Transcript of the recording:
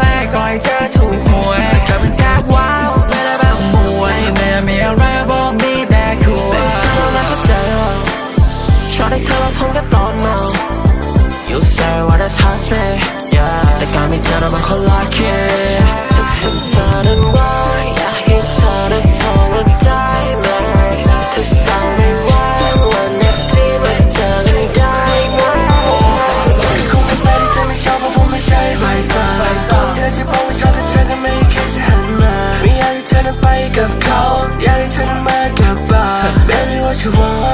แรกก่อยเธอถูกหวยกลับมาจากว้าวและได้แบบมวยแม่มีอะไรบอกมีแต่คุยแต่เธอแล้วก็เจอชอบได้เธอแล้วผมก็ตอนเมา You say what I touch me yeah แต่การมีเธอนั้นมันคนละคิดเธอเธอนั้นว่า up cold, yeah, you turn my get by Baby, what you want?